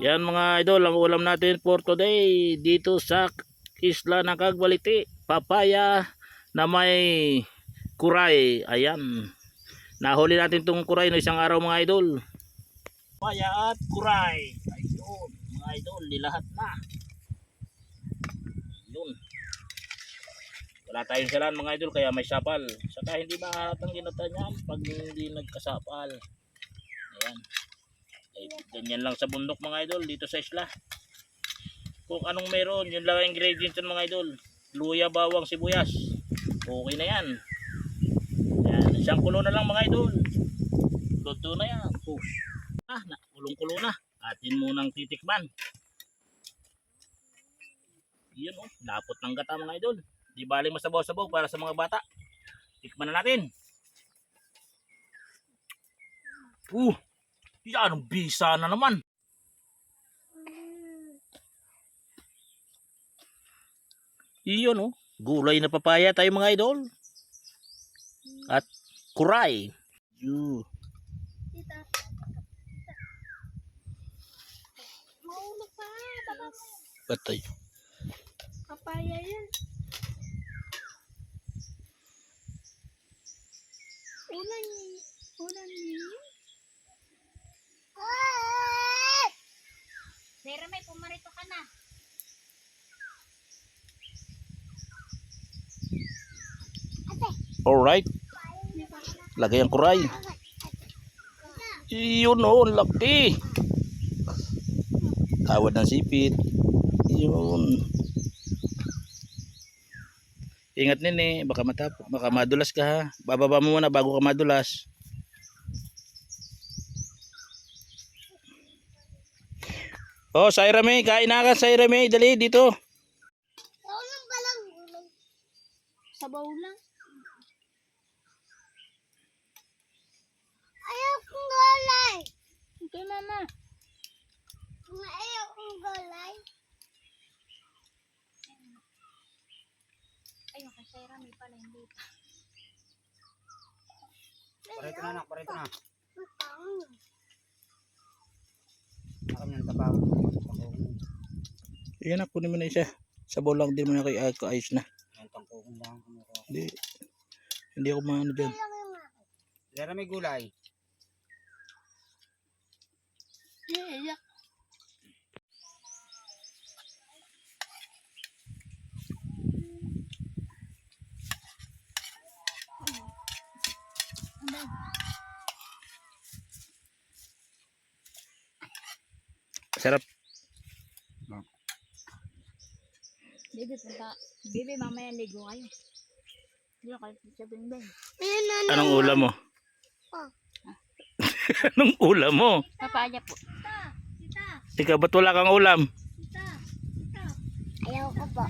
Yan mga idol, ang ulam natin for today dito sa isla ng Kagbaliti. Papaya na may kuray. Ayan. Nahuli natin tong kuray no isang araw mga idol. Papaya at kuray. Ayun, mga idol, nilahat na. Yun. Wala tayong salan mga idol kaya may sapal. Saka hindi mahalatang ginata niyan pag hindi nagkasapal. Ayan. Ay, ganyan lang sa bundok mga idol dito sa isla. Kung anong meron, yun lang ang ingredients ng mga idol. Luya, bawang, sibuyas. Okay na yan. Yan, isang kulo na lang mga idol. Luto na yan. Push. Ah, na, kulong-kulo na. Atin munang titikman. Yun oh, lapot ng gata mga idol. Di bali masabaw-sabaw para sa mga bata. Tikman na natin. Uh, yan ang bisa na naman. Iyon oh, gulay na papaya tayo mga idol. At kuray. Baka Patay. papaya yan. Alright. Lagay ang kuray. Iyon oh, ang laki. Tawad ng sipit. Yun. Ingat nene, baka matapok, baka madulas ka ha. Bababa mo muna bago ka madulas. Oh, Saira May, kain na ka Saira May, dali dito. Pa lang. Sabaw lang. Ayaw kong gulay. Okay, mama. Ayaw kong gulay. Ay, makasayra may pala hindi pa. Parito na, nak. Parito na. Ako nang tabaw. Yan na, kunin mo na isa. Sabaw lang din mo na kay uh, ayos na. Ang. Hindi, hindi ako maano dyan. Lera may gulay. Sarap. Bibi, punta. Bibi, mamaya ligo kayo. Hindi kayo sa bingbing. Anong ulam mo? Oh. Anong ulam mo? Papaya po. Ikaw ba't wala kang ulam? Ayaw ko po.